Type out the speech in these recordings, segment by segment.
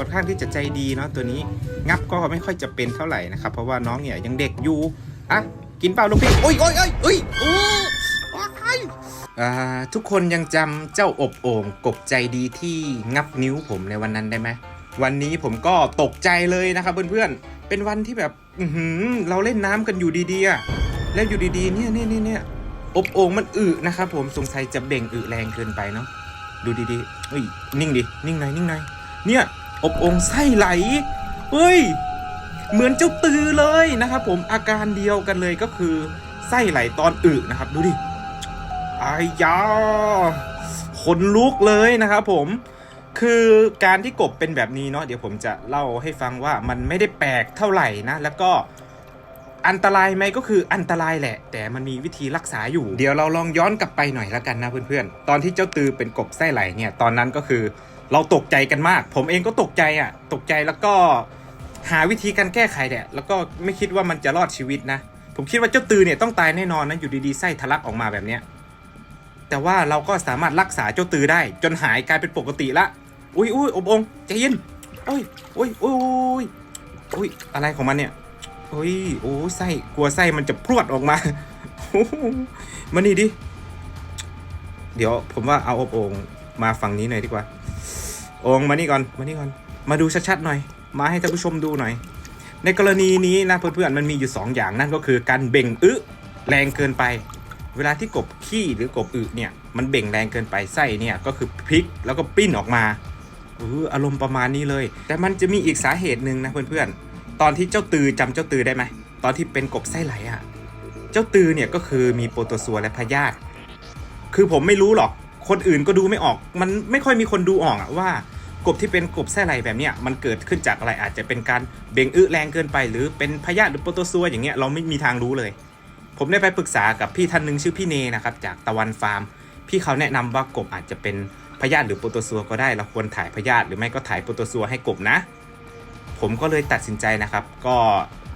ค่อนข้างที่จะใจดีเนาะตัวนี้งับก็ไม่ค่อยจะเป็นเท่าไหร่นะครับเพราะว่าน้องเนี่ยยังเด็กอยู่อะกินเปล่าลูกพี่โอ้ยโอ้ยโอ้ยโอ้ยโอ้ยทุกคนยังจำเจ้าอบโอ่งกบใจดีที่งับนิ้วผมในวันนั้นได้ไหมวันนี้ผมก็ตกใจเลยนะครับเพื่อนๆเป็นวันที่แบบเราเล่นน้ำกันอยู่ดีๆแล้วอยู่ดีๆเนี่ยเนี่ยเนี่ยเนี่ยอบโอ่งมันอึนะครับผมสงสัยจะเบ่งอึแรงเกินไปเนาะดูดีๆเฮ้ยนิ่งดินิ่งหน่อยนิ่งหน่อยเนี่ย อบองไส้ไหล เฮ้ย เหมือนเจ้าตือเลยนะครับผมอาการเดียวกันเลยก็คือไส้ไหลตอนอึนะครับ ดูดิอายยาขนลุกเลยนะครับผมคือการที่กบเป็นแบบนี้เนาะเดี๋ยวผมจะเล่าให้ฟังว่ามันไม่ได้แปลกเท่าไหร่นะ แล้วก็อันตรายไหมก็คืออันตรายแหละ แต่มันมีวิธีรักษาอยู่ เดี๋ยวเราลองย้อนกลับไปหน่อยแล้วกันนะเพื่อนๆ ตอนที่เจ้าตือเป็นกบไส้ไหลเนี่ยตอนนั้นก็คือ เราตกใจกันมาก ผมเองก็ตกใจอะ ตกใจแล้วก็หาวิธีการแก้ไขแหละแล้วก็ไม่คิดว่ามันจะรอดชีวิตนะ ผมคิดว่าเจ้าตือเนี่ยต้องตายแน่นอนนะอยู่ดีๆไส้ทะลักออกมาแบบเนี้ยแต่ว่าเราก็สามารถรักษาเจ้าตือได้ จนหายกลายเป็นปกติละ อุ้ยอุ้ยอบองใจเย็นโอ้ยโอ้ยโอ้ยโอ้ยอะไรของมันเนี่ยโอ้ยโอ้ยไส้กลัวไส้มันจะพรวดออกมาโอ้มานี่ดิ เดี๋ยวผมว่าเอาอบองมาฝั่งนี้หน่อยดีกว่า องมานี่ก่อนมานี่ก่อน มาดูชัดๆหน่อย มาให้ท่านผู้ชมดูหน่อย ในกรณีนี้นะเพื่อนๆมันมีอยู่ 2 อย่างนั่นก็คือการเบ่งอึแรงเกินไป เวลาที่กบขี้หรือกบอึเนี่ยมันเบ่งแรงเกินไปไส้เนี่ยก็คือพลิกแล้วก็ปิ้นออกมาเอออารมณ์ประมาณนี้เลย แต่มันจะมีอีกสาเหตุหนึ่งนะเพื่อนๆ ตอนที่เจ้าตือจำเจ้าตือได้ไหม ตอนที่เป็นกบไส้ไหลอะ่ะ เจ้าตือเนี่ยก็คือมีโปรโตซัวและพยาธิ คือผมไม่รู้หรอก คนอื่นก็ดูไม่ออก มันไม่ค่อยมีคนดูออกอะว่ากบที่เป็นกบไส้ไหลแบบเนี้ยมันเกิดขึ้นจากอะไรอาจจะเป็นการเบ่งอึแรงเกินไป หรือเป็นพยาธิหรือโปรโตซัวอย่างเงี้ยเราไม่มีทางรู้เลย ผมได้ไปปรึกษากับพี่ท่านหนึ่งชื่อพี่เนนะครับจากตะวันฟาร์ม พี่เขาแนะนำว่ากบอาจจะเป็นพยาธิหรือโปรโตซัวก็ได้เราควรถ่ายพยาธิหรือไม่ก็ถ่ายโปรโตซัวให้กบนะ ผมก็เลยตัดสินใจนะครับ ก็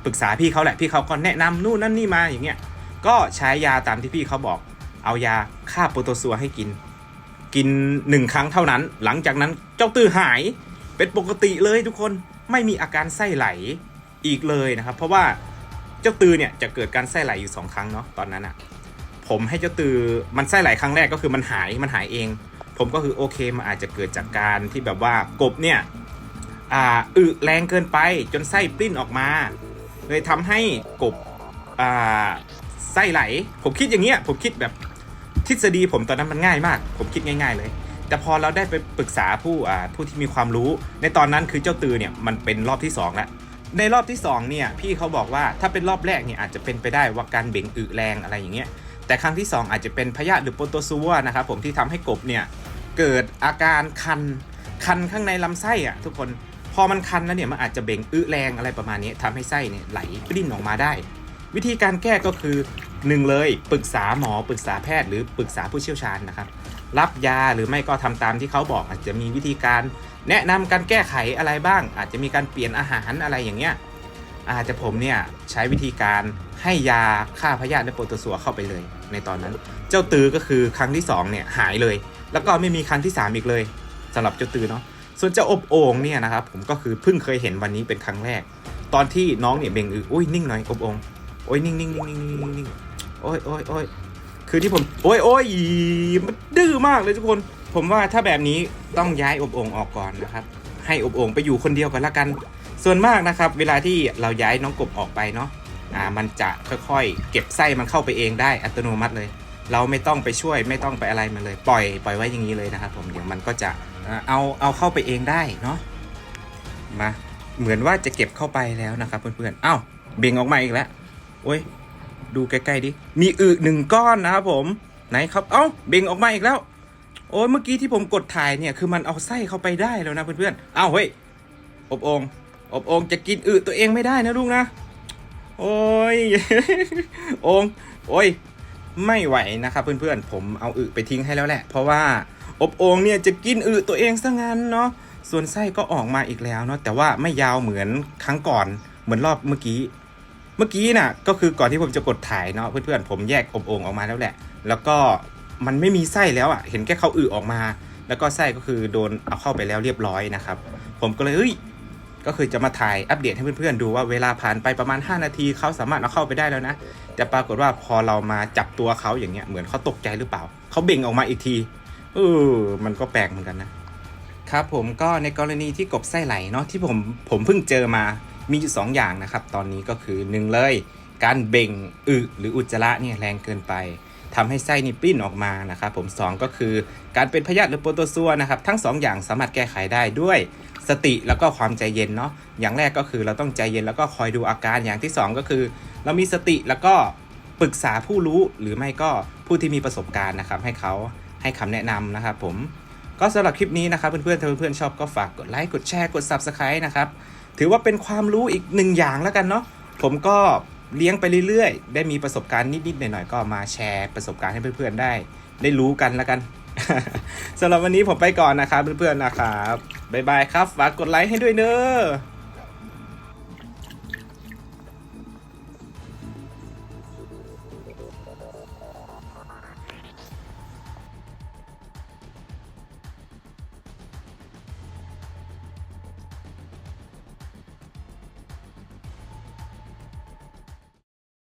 ปรึกษาพี่เขาแหละพี่เขาก็แนะนำนู่นนั่นนี่มาอย่างเงี้ยก็ใช้ยาตามที่พี่เขาบอก เอายาฆ่าโปรโตซัวให้กิน กินหนึ่งครั้งเท่านั้น หลังจากนั้นเจ้าตื้อหายเป็นปกติเลยทุกคนไม่มีอาการไส้ไหลอีกเลยนะครับ เพราะว่าเจ้าตือเนี่ยจะเกิดการไส้ไหลอยู่สองครั้งเนาะตอนนั้นอะ่ะผมให้เจ้าตือมันไส้ไหลครั้งแรกก็คือมันหายมันหายเอง ผมก็คือโอเคมันอาจจะเกิดจากการที่แบบว่ากบเนี่ยอ่าอึแรงเกินไปจนไส้ปลิ้นออกมา เลยทำให้กบอ่าไส้ไหล ผมคิดอย่างเงี้ยผมคิดแบบ ทฤษฎีผมตอนนั้นมันง่ายมาก ผมคิดง่าย ๆ เลย แต่พอเราได้ไปปรึกษาผู้อ่าผู้ที่มีความรู้ ในตอนนั้นคือเจ้าตือเนี่ยมันเป็นรอบที่สองแล้วในรอบที่2เนี่ยพี่เขาบอกว่าถ้าเป็นรอบแรกเนี่ยอาจจะเป็นไปได้ว่าการเบ่งอึแรงอะไรอย่างเงี้ยแต่ครั้งที่ 2 อาจจะเป็นพยาธิหรือโปรโตซัวนะครับผมที่ทำให้กบเนี่ยเกิดอาการคันคันข้างในลำไส้อะทุกคนพอมันคันแล้วเนี่ยมันอาจจะเบ่งอึแรงอะไรประมาณนี้ทำให้ไส้เนี่ยไหลปริ้นออกมาได้ วิธีการแก้ก็คือ หนึ่งเลยปรึกษาหมอปรึกษาแพทย์หรือปรึกษาผู้เชี่ยวชาญนะครับ รับยาหรือไม่ก็ทำตามที่เขาบอกอาจจะมีวิธีการ แนะนำการแก้ไขอะไรบ้าง อาจจะมีการเปลี่ยนอาหารอะไรอย่างเงี้ยอาจจะผมเนี่ยใช้วิธีการให้ยาฆ่าพยาธิและโปรโตซัวเข้าไปเลย ในตอนนั้น เจ้าตือก็คือครั้งที่2เนี่ยหายเลย แล้วก็ไม่มีครั้งที่ 3 อีกเลยสำหรับเจ้าตือเนาะส่วนเจ้าอบโอ่งเนี่ยนะครับผมก็คือเพิ่งเคยเห็นวันนี้เป็นครั้งแรก ตอนที่น้องเนี่ยเบ่งอืออุ้ยนิ่งหน่อยอบโอ่งโอ้ยนิ่งนิ่งนิ่งนิ่งนิ่งนิ่ง โอ้ยโอ้ยโอ้ยคือที่ผม โอ้ยโอ้ยมันดื้อมากเลยทุกคน ผมว่าถ้าแบบนี้ต้องย้ายอบองออกก่อนนะครับ ให้อบองไปอยู่คนเดียวกันละกัน ส่วนมากนะครับ เวลาที่เราย้ายน้องกบออกไปเนาะอ่ามันจะค่อยๆ เก็บไส้มันเข้าไปเองได้อัตโนมัติเลย เราไม่ต้องไปช่วยไม่ต้องไปอะไรมันเลย ปล่อยปล่อยไว้อย่างนี้เลยนะครับ ผมเดี๋ยวมันก็จะเอาเอาเข้าไปเองได้เนาะมาเหมือนว่าจะเก็บเข้าไปแล้วนะครับเพื่อนๆอ้าวเบ่งออกมาอีกแล้วโอ้ย ดูใกล้ๆดิ มีอึหนึ่งก้อนนะครับผมไหนครับเอ้าเบ่งออกมาอีกแล้ว โอ้ยเมื่อกี้ที่ผมกดถ่ายเนี่ยคือมันเอาไส้เข้าไปได้แล้วนะเพื่อนๆอ้าวเฮ้ยอบองอบองจะกินอึตัวเองไม่ได้นะลูกนะ โอ้ยองโอ้ยไม่ไหวนะครับเพื่อนๆ ผมเอาอึไปทิ้งให้แล้วแหละ เพราะว่าอบโองเนี่ยจะกินอึตัวเองซะงั้นเนาะส่วนไส้ก็ออกมาอีกแล้วเนาะแต่ว่าไม่ยาวเหมือนครั้งก่อนเหมือนรอบเมื่อกี้ เมื่อกี้น่ะก็คือก่อนที่ผมจะกดถ่ายเนาะเพื่อนๆผมแยกอบโอ่งออกมาแล้วแหละ แล้วก็มันไม่มีไส้แล้วอะเห็นแค่เขาอึอออกมา แล้วก็ไส้ก็คือโดนเอาเข้าไปแล้วเรียบร้อยนะครับผผมก็เลยเฮ้ยก็คือจะมาถ่ายอัปเดตให้เพื่อนๆดูว่าเวลาผ่านไปประมาณ 5 นาทีเขาสามารถเอาเข้าไปได้แล้วนะแต่ปรากฏว่าพอเรามาจับตัวเขาอย่างเงี้ยเหมือนเขาตกใจหรือเปล่าเขาเบ่งออกมาอีกทีเออมันก็แปลกเหมือนกันนะครับผมก็ในกรณีที่กบไส้ไหลเนาะที่ผมผมเพิ่งเจอมา มีอยู่สองอย่างนะครับ ตอนนี้ก็คือหนึ่งเลย การเบ่งอึหรืออุจจาระเนี่ยแรงเกินไปทำให้ไส้นี่ปลิ้นออกมานะครับผมสองก็คือการเป็นพยาธิหรือโปรโตซัวนะครับ ทั้งสองอย่างสามารถแก้ไขได้ด้วยสติแล้วก็ความใจเย็นเนาะ อย่างแรกก็คือเราต้องใจเย็นแล้วก็คอยดูอาการ อย่างที่สองก็คือ เรามีสติแล้วก็ปรึกษาผู้รู้หรือไม่ก็ผู้ที่มีประสบการณ์นะครับ ให้เขาให้คำแนะนำนะครับผม ก็สำหรับคลิปนี้นะครับเพื่อนๆถ้าเพื่อนๆชอบก็ฝากกดไลค์กดแชร์กด Subscribe นะครับ ถือว่าเป็นความรู้อีกหนึ่งอย่างแล้วกันเนาะผมก็เลี้ยงไปเรื่อยๆ ได้มีประสบการณ์นิดๆหน่อยๆ ก็มาแชร์ประสบการณ์ให้เพื่อนๆได้ ได้รู้กันแล้วกันสำหรับวันนี้ผมไปก่อนนะครับเพื่อนๆนะครับบ๊ายบายครับฝากกดไลค์ให้ด้วยเนอะ